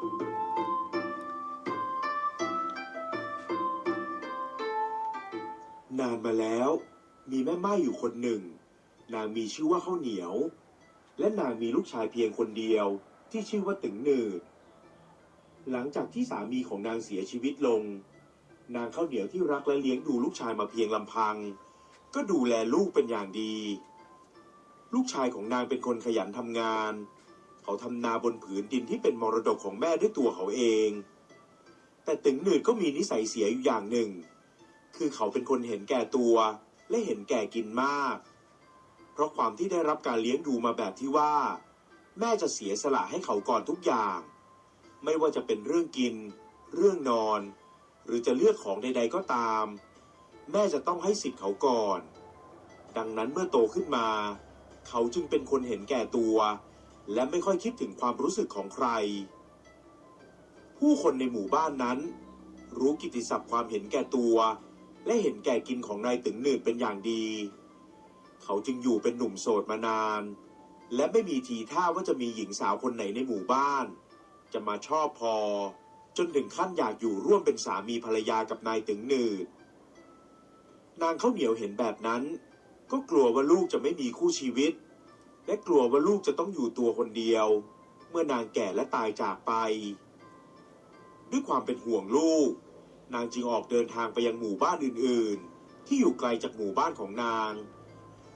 นานมาแล้ว มีแม่ไม้อยู่คนหนึ่ง นางมีชื่อว่าข้าวเหนียว และนางมีลูกชายเพียงคนเดียวที่ชื่อว่าตึงหนืดหลังจากที่สามีของนางเสียชีวิตลง นางข้าวเหนียวที่รักและเลี้ยงดูลูกชายมาเพียงลำพัง ก็ดูแลลูกเป็นอย่างดี ลูกชายของนางเป็นคนขยันทำงาน เขาทำนาบนผืนดินที่เป็นมรดกของแม่ด้วยตัวเขาเอง แต่ตึงหนืดก็มีนิสัยเสียอยู่อย่างหนึ่ง คือเขาเป็นคนเห็นแก่ตัวและเห็นแก่กินมาก เพราะความที่ได้รับการเลี้ยงดูมาแบบที่ว่า แม่จะเสียสละให้เขาก่อนทุกอย่าง ไม่ว่าจะเป็นเรื่องกิน เรื่องนอน หรือจะเลือกของใด ๆก็ตาม แม่จะต้องให้สิทธิ์เขาก่อน ดังนั้นเมื่อโตขึ้นมา เขาจึงเป็นคนเห็นแก่ตัว และไม่ค่อยคิดถึงความรู้สึกของใคร ผู้คนในหมู่บ้านนั้น รู้กิติศัพท์ความเห็นแก่ตัว และเห็นแก่กินของนายตึงหนืดเป็นอย่างดี เขาจึงอยู่เป็นหนุ่มโสดมานาน และไม่มีทีท่าว่าจะมีหญิงสาวคนไหนในหมู่บ้าน จะมาชอบพอ จนถึงขั้นอยากอยู่ร่วมเป็นสามีภรรยากับนายตึงหนืด นางข้าวเหนียวเห็นแบบนั้น ก็กลัวว่าลูกจะไม่มีคู่ชีวิต และกลัวว่าลูกจะต้องอยู่ตัวคนเดียว เมื่อนางแก่และตายจากไป ด้วยความเป็นห่วงลูก นางจึงออกเดินทางไปยังหมู่บ้านอื่นๆ ที่อยู่ไกลจากหมู่บ้านของนาง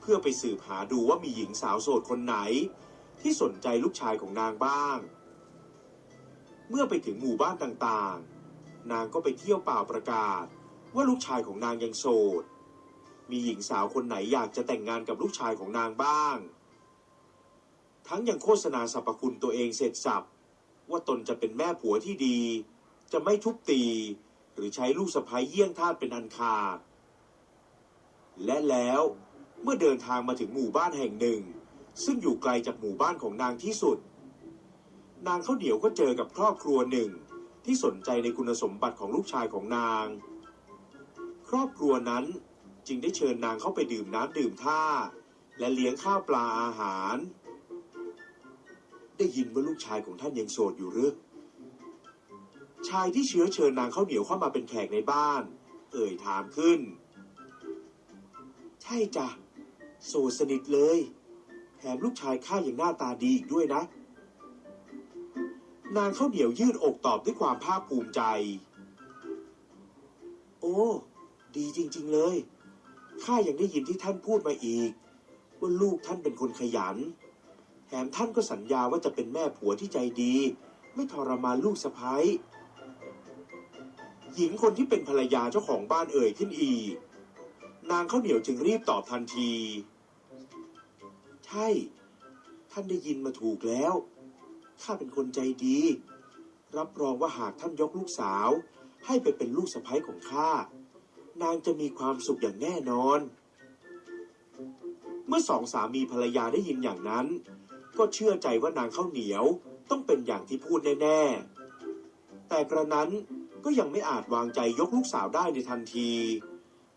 เพื่อไปสืบหาดูว่ามีหญิงสาวโสดคนไหน ที่สนใจลูกชายของนางบ้าง เมื่อไปถึงหมู่บ้านต่างๆ นางก็ไปเที่ยวเป่าประกาศ ว่าลูกชายของนางยังโสดมีหญิงสาวคนไหนอยากจะแต่งงานกับลูกชายของนางบ้าง ทั้งยังโฆษณาสรรพคุณตัวเองเสร็จสับว่าตนจะเป็นแม่ผัวที่ดี จะไม่ทุบตี หรือใช้ลูกสะใภ้เยี่ยงทาสเป็นอันขาด และแล้วเมื่อเดินทางมาถึงหมู่บ้านแห่งหนึ่ง ซึ่งอยู่ไกลจากหมู่บ้านของนางที่สุด นางข้าวเหนียวก็เจอกับครอบครัวหนึ่งที่สนใจในคุณสมบัติของลูกชายของนาง ครอบครัวนั้นจึงได้เชิญนางเข้าไปดื่มน้ำดื่มท่า และเลี้ยงข้าวปลาอาหาร ได้ยินว่าลูกชายของท่านยังโสดอยู่หรือชายที่เชื้อเชิญนางข้าวเหนียวเข้ามาเป็นแขกในบ้าน เอ่ยถามขึ้น ใช่จ้ะโสดสนิทเลย แถมลูกชายข้ายังหน้าตาดีอีกด้วยนะ นางข้าวเหนียวยืดอกตอบด้วยความภาคภูมิใจ โอ้ ดีจริง ๆเลยข้ายังได้ยินที่ท่านพูดมาอีก ว่าลูกท่านเป็นคนขยัน มท่านก็สัญญาว่าจะเป็นแม่ผัวที่ใจดี ไม่ทรมานลูกสะพ้ยหญิงคนที่เป็นภรรยาเจ้าของบ้านเอ่ยขึ้นอีก นางข้าวเหนียวจึงรีบตอบทันที ใช่ ท่านได้ยินมาถูกแล้ว ข้าเป็นคนใจดี รับรองว่าหากท่านยกลูกสาว ให้ไปเป็นลูกสะใภ้ของข้า นางจะมีความสุขอย่างแน่นอน เมื่อสองสามีภรรยาได้ยินอย่างนั้น ก็เชื่อใจว่านางข้าวเหนียวต้องเป็นอย่างที่พูดแน่ๆ แต่กระนั้นก็ยังไม่อาจวางใจยกลูกสาวได้ในทันที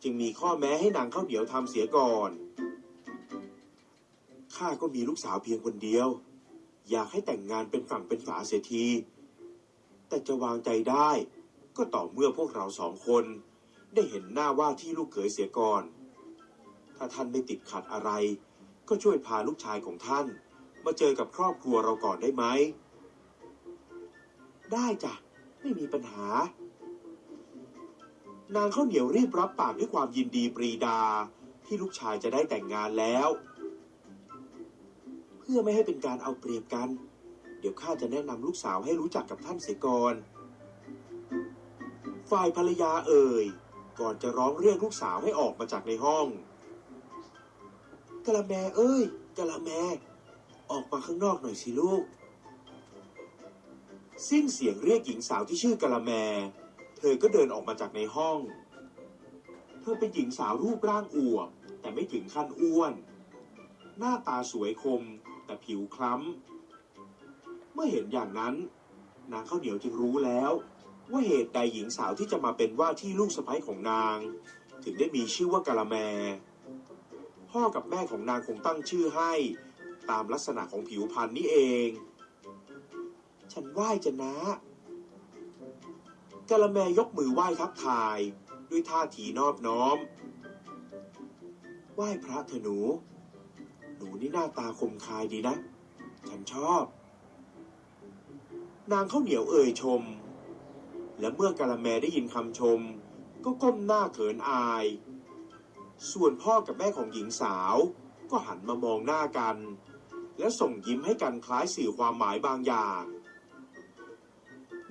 จึงมีข้อแม้ให้นางข้าวเหนียวทำเสียก่อนข้าก็มีลูกสาวเพียงคนเดียว อยากให้แต่งงานเป็นฝั่งเป็นฝาเสียที แต่จะวางใจได้ ก็ต่อเมื่อพวกเราสองคน ได้เห็นหน้าว่าที่ลูกเขยเสียก่อน ถ้าท่านไม่ติดขัดอะไร ก็ช่วยพาลูกชายของท่าน มาเจอกับครอบครัวเราก่อนได้ไหม ได้จ้ะ ไม่มีปัญหา นางข้าวเหนียวรีบรับปากด้วยความยินดีปรีดา ที่ลูกชายจะได้แต่งงานแล้ว เพื่อไม่ให้เป็นการเอาเปรียบกัน เดี๋ยวข้าจะแนะนำลูกสาวให้รู้จักกับท่านเสียก่อนฝ่ายภรรยาเอ่ย ก่อนจะร้องเรียกลูกสาวให้ออกมาจากในห้องกะละแมเอ้ยกะละแม ออกมาข้างนอกหน่อยสิลูก สิ้นเสียงเรียกหญิงสาวที่ชื่อกะละแม เธอก็เดินออกมาจากในห้อง เธอเป็นหญิงสาวรูปร่างอวบแต่ไม่ถึงขั้นอ้วน หน้าตาสวยคม แต่ผิวคล้ำ เมื่อเห็นอย่างนั้น นางข้าวเหนียวจึงรู้แล้ว ว่าเหตุใดหญิงสาวที่จะมาเป็นว่าที่ลูกสะใภ้ของนาง ถึงได้มีชื่อว่ากะละแม พ่อกับแม่ของนางคงตั้งชื่อให้ ตามลักษณะของผิวพรรณนี่เอง ฉันไหว้จะนะกะละแมยกมือไหว้ทักทาย ด้วยท่าทีนอบน้อม ไหว้พระเถอหนู หนูนี่หน้าตาคมคายดีนะ ฉันชอบ นางข้าวเหนียวเอ่ยชม และเมื่อกะละแมได้ยินคำชม ก็ก้มหน้าเขินอาย ส่วนพ่อกับแม่ของหญิงสาวก็หันมามองหน้ากัน แล้วส่งยิ้มให้กันคล้ายสื่อความหมายบางอย่าง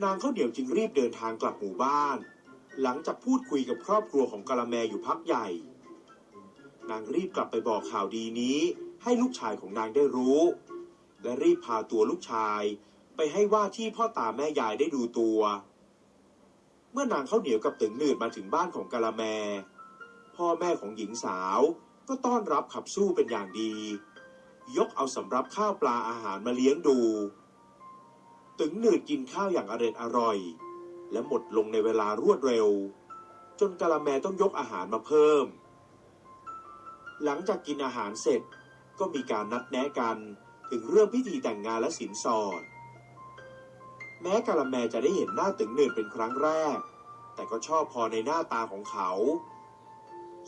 นางข้าวเหนียวจึงรีบเดินทางกลับหมู่บ้าน หลังจากพูดคุยกับครอบครัวของกะละแมอยู่พักใหญ่ นางรีบกลับไปบอกข่าวดีนี้ให้ลูกชายของนางได้รู้ และรีบพาตัวลูกชายไปให้ว่าที่พ่อตาแม่ยายได้ดูตัว เมื่อนางข้าวเหนียวกับตึงหนืดมาถึงบ้านของกะละแม พ่อแม่ของหญิงสาวก็ต้อนรับขับสู้เป็นอย่างดี ยกเอาสำรับข้าวปลาอาหารมาเลี้ยงดู ตึงหนืดกินข้าวอย่างอร็ดอร่อย และหมดลงในเวลารวดเร็ว จนกะละแมต้องยกอาหารมาเพิ่ม หลังจากกินอาหารเสร็จก็มีการนัดแนะกันถึงเรื่องพิธีแต่งงานและสินสอด แม้กะละแมจะได้เห็นหน้าตึงหนืดเป็นครั้งแรก แต่ก็ชอบพอในหน้าตาของเขา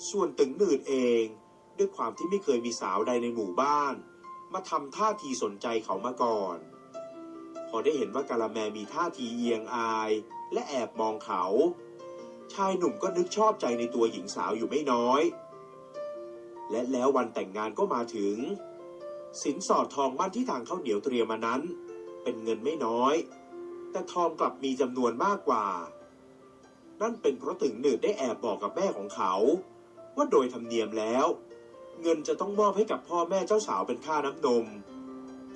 ส่วนตึงหนืดเอง ด้วยความที่ไม่เคยมีสาวใดในหมู่บ้าน มาทำท่าทีสนใจเขามาก่อน พอได้เห็นว่ากะละแมมีท่าทีเอียงอาย และแอบมองเขา ชายหนุ่มก็นึกชอบใจในตัวหญิงสาวอยู่ไม่น้อย และแล้ววันแต่งงานก็มาถึง สินสอดทองมั่นที่ทางข้าวเหนียวเตรียมมานั้น เป็นเงินไม่น้อย แต่ทองกลับมีจำนวนมากกว่า นั่นเป็นเพราะถึงหนืดได้แอบบอกกับแม่ของเขาว่าโดยธรรมเนียมแล้ว เงินจะต้องมอบให้กับพ่อแม่เจ้าสาวเป็นค่าน้ำนม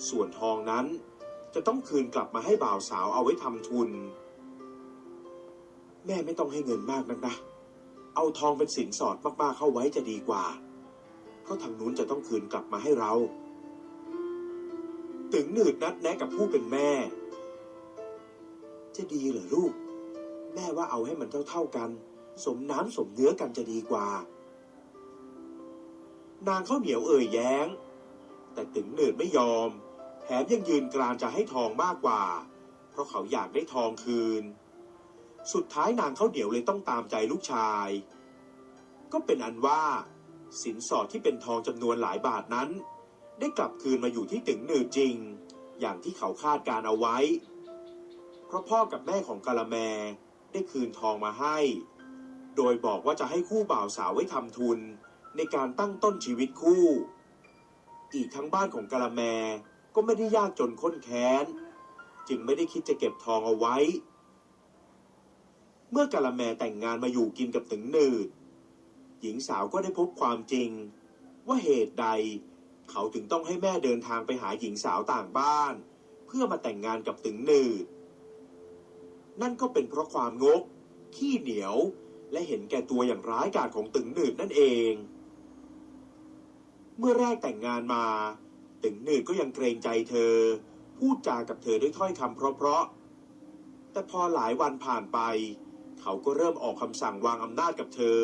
ส่วนทองนั้นจะต้องคืนกลับมาให้บ่าวสาวเอาไว้ทำทุน แม่ไม่ต้องให้เงินมากนักนะ เอาทองเป็นสินสอดมากๆเข้าไว้จะดีกว่า เพราะทางนู้นจะต้องคืนกลับมาให้เราตึงหนืดนัดแนะกับผู้เป็นแม่ จะดีเหรอลูก แม่ว่าเอาให้มันเท่าๆกัน สมน้ำสมเนื้อกันจะดีกว่า นางข้าวเหนียวเอ่ยแย้ง แต่ตึงหนืดไม่ยอม แถมยังยืนกรานจะให้ทองมากกว่า เพราะเขาอยากได้ทองคืน สุดท้ายนางข้าวเหนียวเลยต้องตามใจลูกชาย ก็เป็นอันว่า สินสอดที่เป็นทองจำนวนหลายบาทนั้น ได้กลับคืนมาอยู่ที่ตึงหนืดจริง อย่างที่เขาคาดการเอาไว้ เพราะพ่อกับแม่ของกาละแมได้คืนทองมาให้ โดยบอกว่าจะให้คู่บ่าวสาวไว้ทำทุน ในการตั้งต้นชีวิตคู่ อีกทั้งบ้านของกาละแมก็ไม่ได้ยากจนข้นแค้น จึงไม่ได้คิดจะเก็บทองเอาไว้ เมื่อกาละแมแต่งงานมาอยู่กินกับตึงหนืด หญิงสาวก็ได้พบความจริง ว่าเหตุใดเขาถึงต้องให้แม่เดินทางไปหาหญิงสาวต่างบ้าน เพื่อมาแต่งงานกับตึงหนืด นั่นก็เป็นเพราะความงก ขี้เหนียว และเห็นแก่ตัวอย่างร้ายกาจของตึงหนืดนั่นเอง เมื่อแรกแต่งงานมา ตึงหนืดก็ยังเกรงใจเธอ พูดจากับเธอด้วยถ้อยคำเพราะๆแต่พอหลายวันผ่านไป เขาก็เริ่มออกคำสั่งวางอำนาจกับเธอ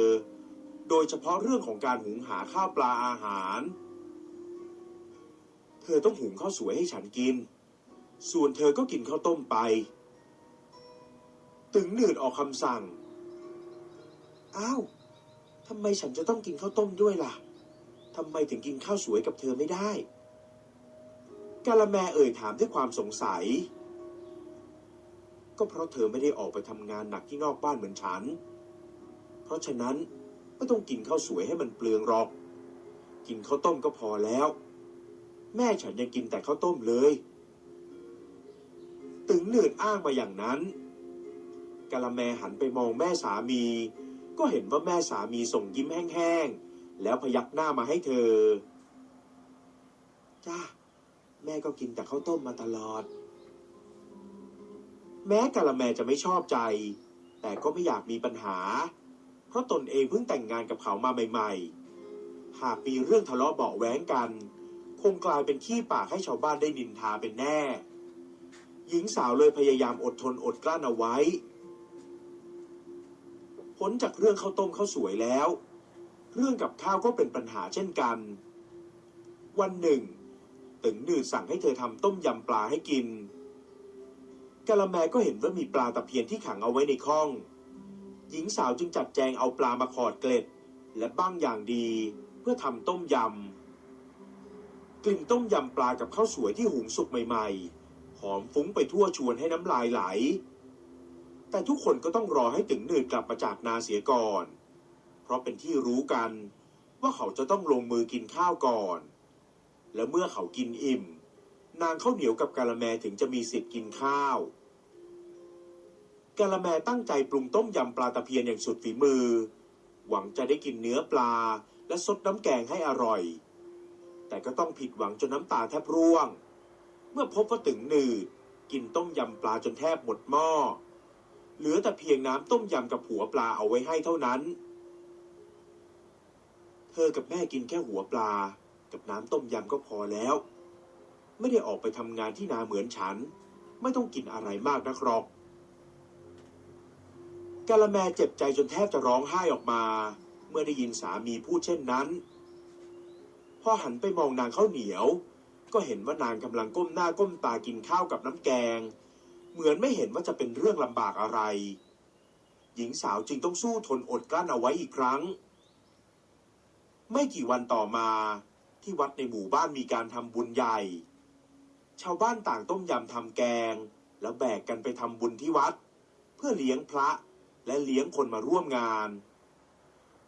โดยเฉพาะเรื่องของการหุงหาข้าวปลาอาหาร เธอต้องหุงข้าวสวยให้ฉันกิน ส่วนเธอก็กินข้าวต้มไป ตึงหนืดออกคำสั่ง อ้าวทำไมฉันจะต้องกินข้าวต้มด้วยล่ะ ทำไมถึงกินข้าวสวยกับเธอไม่ได้ กาละแมเอ่ยถามด้วยความสงสัย ก็เพราะเธอไม่ได้ออกไปทำงานหนักที่นอกบ้านเหมือนฉัน เพราะฉะนั้นไม่ต้องกินข้าวสวยให้มันเปลืองหรอก กินข้าวต้มก็พอแล้ว แม่ฉันยังกินแต่ข้าวต้มเลย ตึงหนืดอ้างมาอย่างนั้นกะละแมหันไปมองแม่สามี ก็เห็นว่าแม่สามีส่งยิ้มแห้งๆ แล้วพยักหน้ามาให้เธอ จ้า แม่ก็กินแต่ข้าวต้มมาตลอด แม้กะละแมจะไม่ชอบใจ แต่ก็ไม่อยากมีปัญหา เพราะตนเองเพิ่งแต่งงานกับเขามาใหม่ ๆ หากมีเรื่องทะเลาะเบาะแว้งกัน คงกลายเป็นขี้ปากให้ชาวบ้านได้นินทาเป็นแน่ หญิงสาวเลยพยายามอดทนอดกลั้นเอาไว้ พ้นจากเรื่องข้าวต้มข้าวสวยแล้ว เรื่องกับข้าวก็เป็นปัญหาเช่นกัน วันหนึ่ง ตึงหนืดสั่งให้เธอทำต้มยำปลาให้กินกะละแมก็เห็นว่ามีปลาตะเพียนที่ขังเอาไว้ในข้อง หญิงสาวจึงจัดแจงเอาปลามาขอดเกล็ด และบ้างอย่างดีเพื่อทำต้มยำ กลิ่นต้มยำปลากับข้าวสวยที่หุงสุกใหม่ ๆ หอมฟุ้งไปทั่วชวนให้น้ำลายไหล แต่ทุกคนก็ต้องรอให้ตึงหนืดกลับมาจากนาเสียก่อน เพราะเป็นที่รู้กัน ว่าเขาจะต้องลงมือกินข้าวก่อน และเมื่อเขากินอิ่ม นางข้าวเหนียวกับกะละแมถึงจะมีสิทธิ์กินข้าวกะละแมตั้งใจปรุงต้มยำปลาตะเพียนอย่างสุดฝีมือ หวังจะได้กินเนื้อปลาและซดน้ำแกงให้อร่อย แต่ก็ต้องผิดหวังจนน้ำตาแทบร่วง เมื่อพบว่าตึงหนืด กินต้มยำปลาจนแทบหมดหม้อ เหลือแต่เพียงน้ำต้มยำกับหัวปลาเอาไว้ให้เท่านั้น เธอกับแม่กินแค่หัวปลา กับน้ำต้มยำก็พอแล้ว ไม่ได้ออกไปทำงานที่นาเหมือนฉัน ไม่ต้องกินอะไรมากนักหรอกกะละแมเจ็บใจจนแทบจะร้องไห้ออกมา เมื่อได้ยินสามีพูดเช่นนั้น พอหันไปมองนางข้าวเหนียว ก็เห็นว่านางกำลังก้มหน้าก้มตากินข้าวกับน้ำแกง เหมือนไม่เห็นว่าจะเป็นเรื่องลำบากอะไร หญิงสาวจึงต้องสู้ทนอดกลั้นเอาไว้อีกครั้ง ไม่กี่วันต่อมาที่วัดในหมู่บ้านมีการทำบุญใหญ่ ชาวบ้านต่างต้มยำทำแกง แล้วแบกกันไปทำบุญที่วัด เพื่อเลี้ยงพระและเลี้ยงคนมาร่วมงาน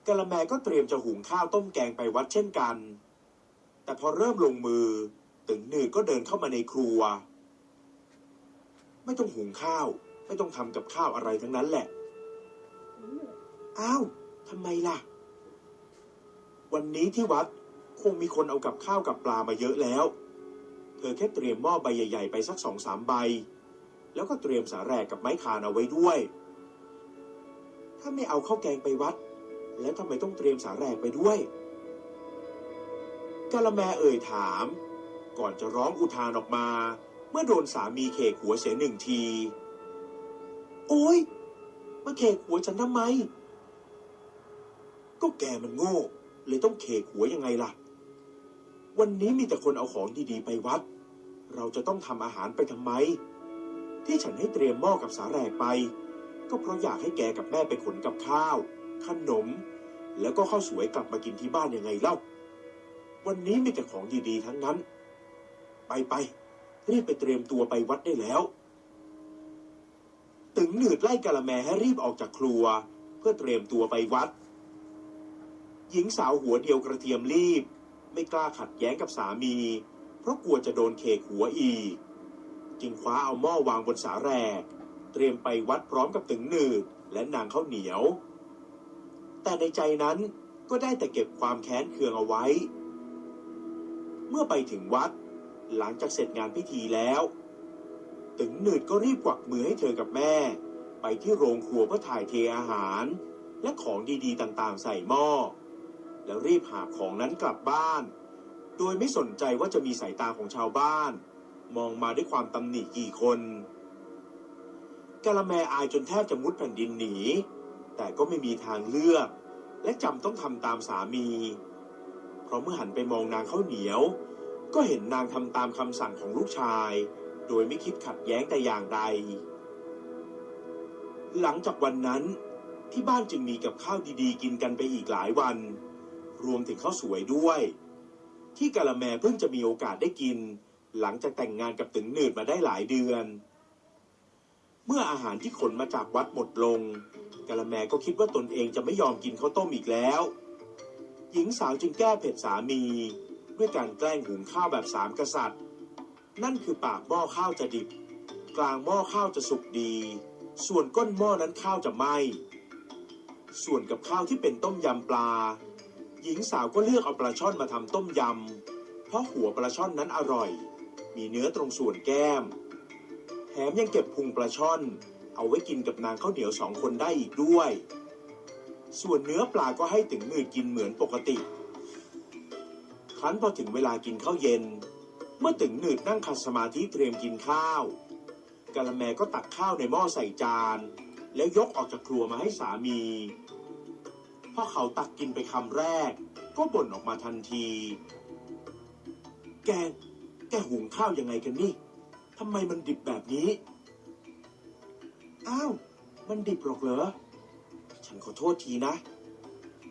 กะละแมก็เตรียมจะหุงข้าวต้มแกงไปวัดเช่นกัน แต่พอเริ่มลงมือตึงหนืดก็เดินเข้ามาในครัว ไม่ต้องหุงข้าว ไม่ต้องทำกับข้าวอะไรทั้งนั้นแหละ อ้าวทำไมล่ะ วันนี้ที่วัดคงมีคนเอากับข้าวกับปลามาเยอะแล้ว เธอแค่เตรียมหม้อใบใหญ่ ๆ ไปสักสองสามใบ แล้วก็เตรียมสาแหรกกับไม้คานเอาไว้ด้วย ถ้าไม่เอาข้าวแกงไปวัด แล้วทำไมต้องเตรียมสาแหรกไปด้วยกะละแมเอ่ยถาม ก่อนจะร้องอุทานออกมา เมื่อโดนสามีเขกหัวเสียหนึ่งที โอ้ยมาเขกหัวฉันทำไม ก็แกมันโง่ เลยต้องเขกหัวยังไงล่ะ วันนี้มีแต่คนเอาของดีๆ ไปวัด เราจะต้องทำอาหารไปทำไม ที่ฉันให้เตรียมหม้อกับสาแหรกไป ก็เพราะอยากให้แกกับแม่ไปขนกับข้าว ขนม แล้วก็ข้าวสวยกลับมากินที่บ้านยังไงเล่า วันนี้มีแต่ของดีๆ ทั้งนั้น ไปไปรีบไปเตรียมตัวไปวัดได้แล้ว ตึงหนืดไล่กะละแมให้รีบออกจากครัว เพื่อเตรียมตัวไปวัด หญิงสาวหัวเดียวกระเทียมรีบ ไม่กล้าขัดแย้งกับสามี เพราะกลัวจะโดนเคกหัวอีก จึงคว้าเอาหม้อวางบนสาแรกเตรียมไปวัดพร้อมกับตึงหนืดและนางข้าวเหนียว แต่ในใจนั้นก็ได้แต่เก็บความแค้นเคืองเอาไว้ เมื่อไปถึงวัด หลังจากเสร็จงานพิธีแล้ว ตึงหนืดก็รีบกวักมือให้เธอกับแม่ ไปที่โรงครัวเพื่อถ่ายเทอาหาร และของดีๆต่างๆ ใส่หม้อ แล้วรีบหาของนั้นกลับบ้าน โดยไม่สนใจว่าจะมีสายตาของชาวบ้าน มองมาด้วยความตำหนิกี่คนกะละแมอายจนแทบจะมุดแผ่นดินหนี แต่ก็ไม่มีทางเลือก และจำต้องทำตามสามี เพราะเมื่อหันไปมองนางข้าวเหนียว ก็เห็นนางทำตามคำสั่งของลูกชาย โดยไม่คิดขัดแย้งแต่อย่างใด หลังจากวันนั้นที่บ้านจึงมีกับข้าวดีๆ กินกันไปอีกหลายวัน รวมถึงข้าวสวยด้วย ที่กะละแมเพิ่งจะมีโอกาสได้กิน หลังจากแต่งงานกับตึงหนืดมาได้หลายเดือน เมื่ออาหารที่ขนมาจากวัดหมดลงกะละแมก็คิดว่าตนเองจะไม่ยอมกินข้าวต้มอีกแล้ว หญิงสาวจึงแก้เผ็ดสามี ด้วยการแกล้งหุงข้าวแบบสามกษัตริย์ นั่นคือปากหม้อข้าวจะดิบ กลางหม้อข้าวจะสุกดี ส่วนก้นหม้อนั้นข้าวจะไหม้ส่วนกับข้าวที่เป็นต้มยำปลา หญิงสาวก็เลือกเอาปลาช่อนมาทำต้มยำ เพราะหัวปลาช่อนนั้นอร่อย มีเนื้อตรงส่วนแก้ม แถมยังเก็บพุงปลาช่อน เอาไว้กินกับนางข้าวเหนียวสองคนได้อีกด้วย ส่วนเนื้อปลาก็ให้ถึงมือกินเหมือนปกติ ครั้นพอถึงเวลากินข้าวเย็น เมื่อถึงหนืดนั่งขัดสมาธิเตรียมกินข้าวกะละแมก็ตักข้าวในหม้อใส่จาน แล้วยกออกจากครัวมาให้สามี พอเขาตักกินไปคำแรก ก็บ่นออกมาทันที แก แกหุงข้าวยังไงกันนี่ทำไมมันดิบแบบนี้ อ้าว มันดิบหรอกเหรอ ฉันขอโทษทีนะ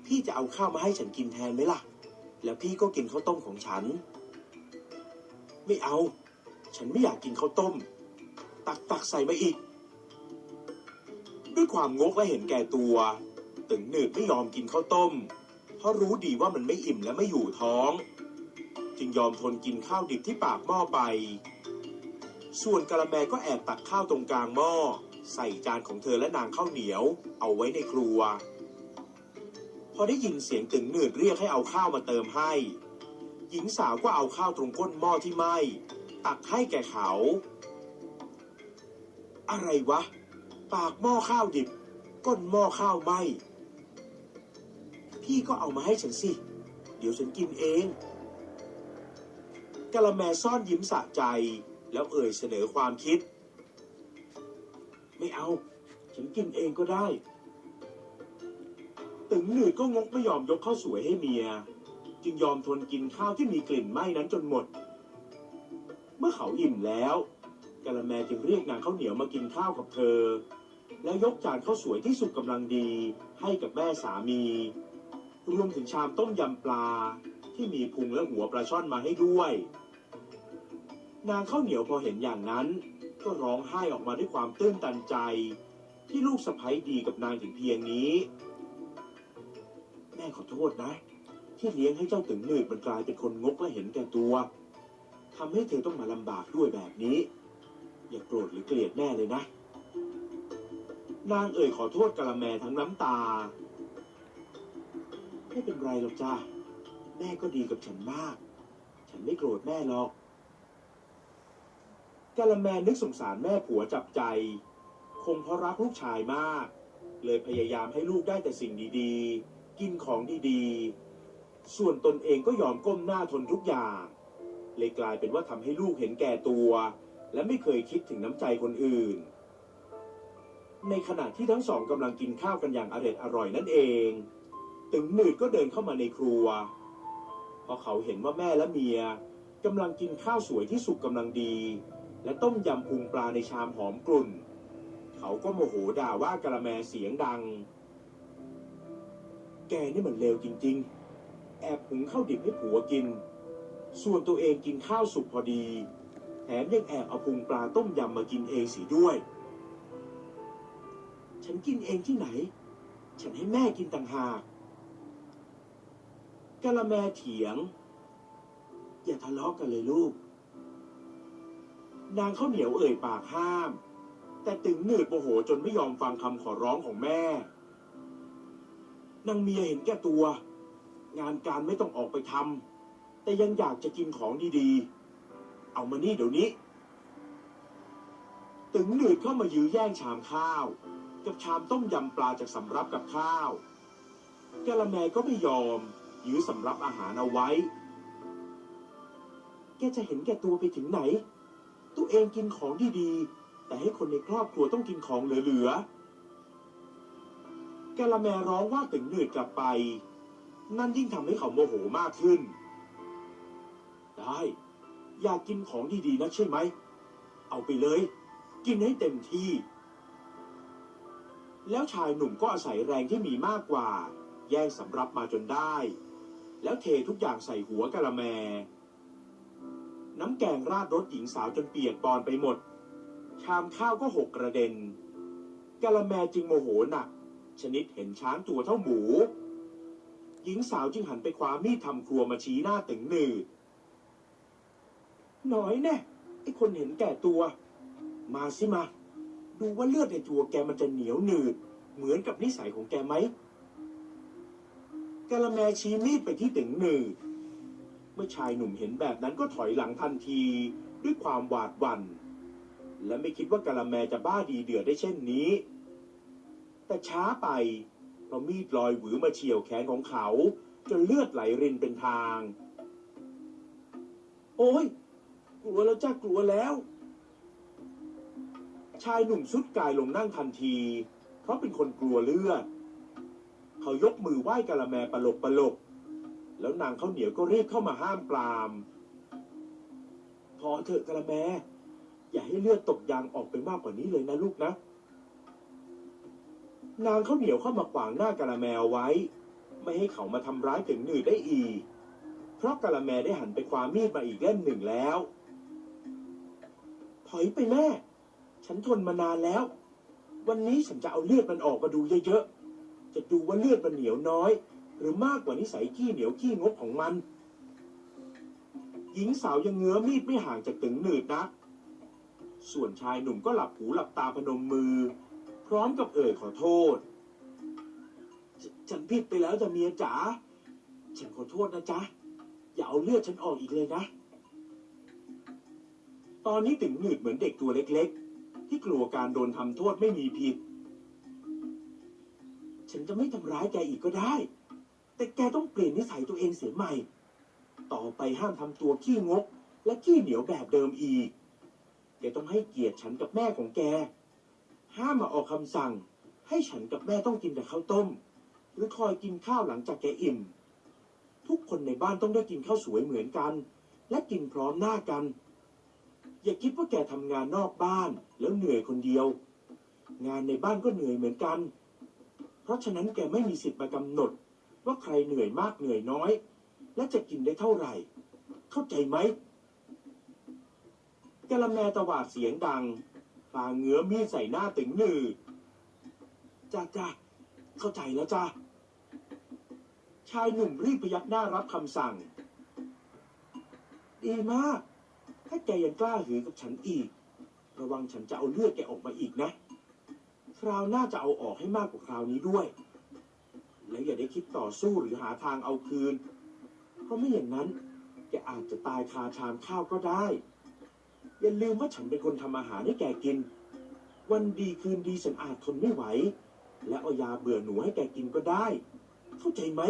พี่จะเอาข้าวมาให้ฉันกินแทนไหมล่ะ แล้วพี่ก็กินข้าวต้มของฉัน ไม่เอา ฉันไม่อยากกินข้าวต้ม ตักตักใส่มาอีก ด้วยความงกและเห็นแก่ตัว ตึงหนืดไม่ยอมกินข้าวต้ม เพราะรู้ดีว่ามันไม่อิ่มและไม่อยู่ท้อง จึงยอมทนกินข้าวดิบที่ปากหม้อไป ส่วนกะละแมก็แอบตักข้าวตรงกลางหม้อ ใส่จานของเธอและนางข้าวเหนียว เอาไว้ในครัว พอได้ยินเสียงตึงหนืดเรียกให้เอาข้าวมาเติมให้ หญิงสาวก็เอาข้าวตรงก้นหม้อที่ไหม้ตักให้แก่เขา อะไรวะ ปากหม้อข้าวดิบ ก้นหม้อข้าวไหม้ พี่ก็เอามาให้ฉันสิ เดี๋ยวฉันกินเองกะละแมซ่อนยิ้มสะใจ แล้วเอ่ยเสนอความคิด ไม่เอา ฉันกินเองก็ได้ ตึงหนืดก็งกไม่ยอมยกข้าวสวยให้เมีย จึงยอมทนกินข้าวที่มีกลิ่นไหม้นั้นจนหมด เมื่อเขาอิ่มแล้วกะละแมจึงเรียกนางข้าวเหนียวมากินข้าวกับเธอ แล้วยกจานข้าวสวยที่สุกกำลังดีให้กับแม่สามี รวมถึงชามต้มยำปลา ที่มีพุงและหัวปลาช่อนมาให้ด้วย นางข้าวเหนียวพอเห็นอย่างนั้น ก็ร้องไห้ออกมาด้วยความตื้นตันใจ ที่ลูกสะใภ้ดีกับนางถึงเพียงนี้ แม่ขอโทษนะ ที่เลี้ยงให้เจ้าตึงหนืดมันกลายเป็นคนงกและเห็นแก่ตัวทำให้เธอต้องมาลำบากด้วยแบบนี้ อย่าโกรธหรือเกลียดแม่เลยนะ นางเอ่ยขอโทษกะละแมทั้งน้ำตา ไม่เป็นไรหรอกจ้าแม่ก็ดีกับฉันมาก ฉันไม่โกรธแม่หรอกกะละแมนึกสงสารแม่ผัวจับใจ คงเพราะรักลูกชายมาก เลยพยายามให้ลูกได้แต่สิ่งดีๆ กินของดีๆ ส่วนตนเองก็ยอมก้มหน้าทนทุกอย่าง เลยกลายเป็นว่าทำให้ลูกเห็นแก่ตัว และไม่เคยคิดถึงน้ำใจคนอื่น ในขณะที่ทั้งสองกำลังกินข้าวกันอย่างอร็ดอร่อยนั่นเอง ตึงหนืดก็เดินเข้ามาในครัว พอเขาเห็นว่าแม่และเมียกำลังกินข้าวสวยที่สุกกำลังดี และต้มยำพุงปลาในชามหอมกลุ่น เขาก็โมโหด่าว่ากะละแมเสียงดัง แกนี่มันเลวจริง ๆ แอบหุงข้าวดิบให้ผัวกิน ส่วนตัวเองกินข้าวสุกพอดี แถมยังแอบเอาพุงปลาต้มยำมากินเองสิด้วย ฉันกินเองที่ไหน ฉันให้แม่กินต่างหาก กะละแมเถียง อย่าทะเลาะกันเลยลูก นางข้าวเหนียวเอ่ยปากห้าม แต่ตึงหนืดโมโหจนไม่ยอมฟังคำขอร้องของแม่ นางเมียเห็นแก่ตัว งานการไม่ต้องออกไปทำแต่ยังอยากจะกินของดีๆ เอามานี่เดี๋ยวนี้ ตึงหนืดเข้ามายื้อแย่งชามข้าว กับชามต้มยำปลาจากสำรับกับข้าวกะละแมก็ไม่ยอม ยื้อสำรับอาหารเอาไว้ แกจะเห็นแก่ตัวไปถึงไหน ตัวเองกินของดีๆ แต่ให้คนในครอบครัวต้องกินของเหลือๆ แกละแมร้องว่าตึงหนืดกลับไป นั่นยิ่งทำให้เขาโมโหมากขึ้น ได้ อยากกินของดีๆนะใช่ไหม เอาไปเลย กินให้เต็มที่ แล้วชายหนุ่มก็อาศัยแรงที่มีมากกว่า แย่งสำรับมาจนได้ แล้วเททุกอย่างใส่หัวกะละแม น้ำแกงราดรถหญิงสาวจนเปียกปอนไปหมด ชามข้าวก็หกกระเด็นกะละแมจึงโมโหหนัก ชนิดเห็นช้างตัวเท่าหมู หญิงสาวจึงหันไปคว้ามีดทำครัวมาชี้หน้าตึงหนืดน่อยแน่ไอคนเห็นแก่ตัว มาสิมา ดูว่าเลือดในตัวแกมันจะเหนียวหนืด เหมือนกับนิสัยของแกไหม กะละแมชี้มีดไปที่ตึงหนืดเมื่อชายหนุ่มเห็นแบบนั้นก็ถอยหลังทันทีด้วยความหวาดหวัน่น และไม่คิดว่ากะละแมจะบ้าดีเดือดได้เช่นนี้ แต่ช้าไปเพราะมีดลอยหวือมาเฉียวแขนของเขา จนเลือดไหลรินเป็นทาง โอ้ย กลัวแล้วจ้ากลัวแล้ว ชายหนุ่มสุดกายลงนั่งทันที เพราะเป็นคนกลัวเลือด เขายกมือไหว้กะละแมปลกปลกแล้วนางข้าวเหนียวก็เรีบเข้ามาห้ามปรามพอเถอะกะละแม อย่าให้เลือดตกยางออกไปมากกว่านี้เลยนะลูกนะ นางเขาวเหนียวเข้ามาขวางหน้ากะละแมเอาไว้ ไม่ให้เขามาทำร้ายถึงหนืดได้อีก เพราะกะละแมได้หันไปคว้ามีดมาอีกเล่มหนึ่งแล้ว ถอยไปแม่ ฉันทนมานานแล้ว วันนี้ฉันจะเอาเลือดมันออกมาดูเยอะๆ จะดูว่าเลือดมันเหนียวน้อย หรือมากกว่านิสัยขี้เหนียวขี้งกของมัน หญิงสาวยังเงื้อมีดไม่ห่างจากตึงหนืดนักส่วนชายหนุ่มก็หลับหูหลับตาพนมมือ พร้อมกับเอ่ยขอโทษฉฉันผิดไปแล้วจ้ะเมียจ๋าฉันขอโทษนะจ๊ะ อย่าเอาเลือดฉันออกอีกเลยนะ ตอนนี้ตึงหนืดเหมือนเด็กตัวเล็ก ๆ ที่กลัวการโดนทำโทษไม่มีผิด ฉันจะไม่ทำร้ายแกอีกก็ได้ แต่แกต้องเปลี่ยนนิสัยตัวเองเสียใหม่ ต่อไปห้ามทำตัวขี้งก และขี้เหนียวแบบเดิมอีก แกต้องให้เกียรติฉันกับแม่ของแก ห้ามมาออกคำสั่ง ให้ฉันกับแม่ต้องกินแต่ข้าวต้ม หรือคอยกินข้าวหลังจากแกอิ่ม ทุกคนในบ้านต้องได้กินข้าวสวยเหมือนกัน และกินพร้อมหน้ากัน อย่าคิดว่าแกทำงานนอกบ้านแล้วเหนื่อยคนเดียว งานในบ้านก็เหนื่อยเหมือนกัน ราะฉะนั้นแกไม่มีสิทธิ์มากำหนด ว่าใครเหนื่อยมากเหนื่อยน้อย และจะกินได้เท่าไหร่ เข้าใจไหมกะละแมตวาดเสียงดังพลาเงื้อมีดใส่หน้าตึงหนืดจ้าจ้าเข้าใจแล้วจ้าชายหนุ่มรีบพยักหน้ารับคำสั่ง ดีมาก ถ้าแกยังกล้าหือกับฉันอีก ระวังฉันจะเอาเลือดแกออกมาอีกนะ คราวหน้าจะเอาออกให้มากกว่าคราวนี้ด้วย แล้วอย่าได้คิดต่อสู้หรือหาทางเอาคืน เพราะไม่อย่างนั้นแกอาจจะตายคาชามข้าวก็ได้ อย่าลืมว่าฉันเป็นคนทำอาหารให้แกกิน วันดีคืนดีฉันอาจทนไม่ไหว และเอายาเบื่อหนูให้แกกินก็ได้ เข้าใจไหม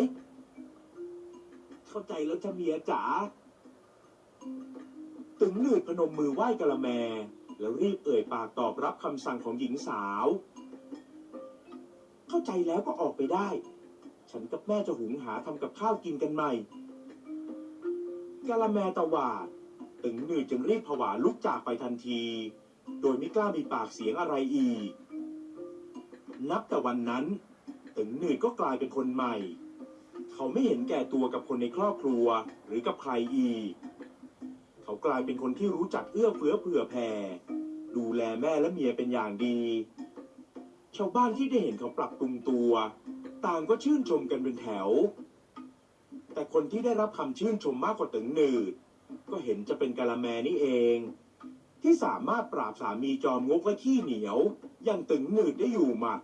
เข้าใจแล้วจะเมียจ๋าตึงหนืดพนมมือไหว้กะละแม แล้วรีบเอ่ยปากตอบรับคำสั่งของหญิงสาว เข้าใจแล้วก็ออกไปได้ ฉันกับแม่จะหุงหาทำกับข้าวกินกันใหม่กะละแมตวาดตึงหนืดจึงรีบผวาลุกจากไปทันที โดยไม่กล้ามีปากเสียงอะไรอีก นับแต่วันนั้น ตึงหนืดก็กลายเป็นคนใหม่ เขาไม่เห็นแก่ตัวกับคนในครอบครัวหรือกับใครอีก เขากลายเป็นคนที่รู้จักเอื้อเฟื้อเผื่อแผ่ดูแลแม่และเมียเป็นอย่างดี ชาวบ้านที่ได้เห็นเขาปรับปรุงตัว ต่างก็ชื่นชมกันเป็นแถว แต่คนที่ได้รับคำชื่นชมมากกว่าตึงหนืด ก็เห็นจะเป็นกะละแมนี่เอง ที่สามารถปราบสามีจอมงกและขี้เหนียว อย่างตึงหนืดได้อยู่หมัด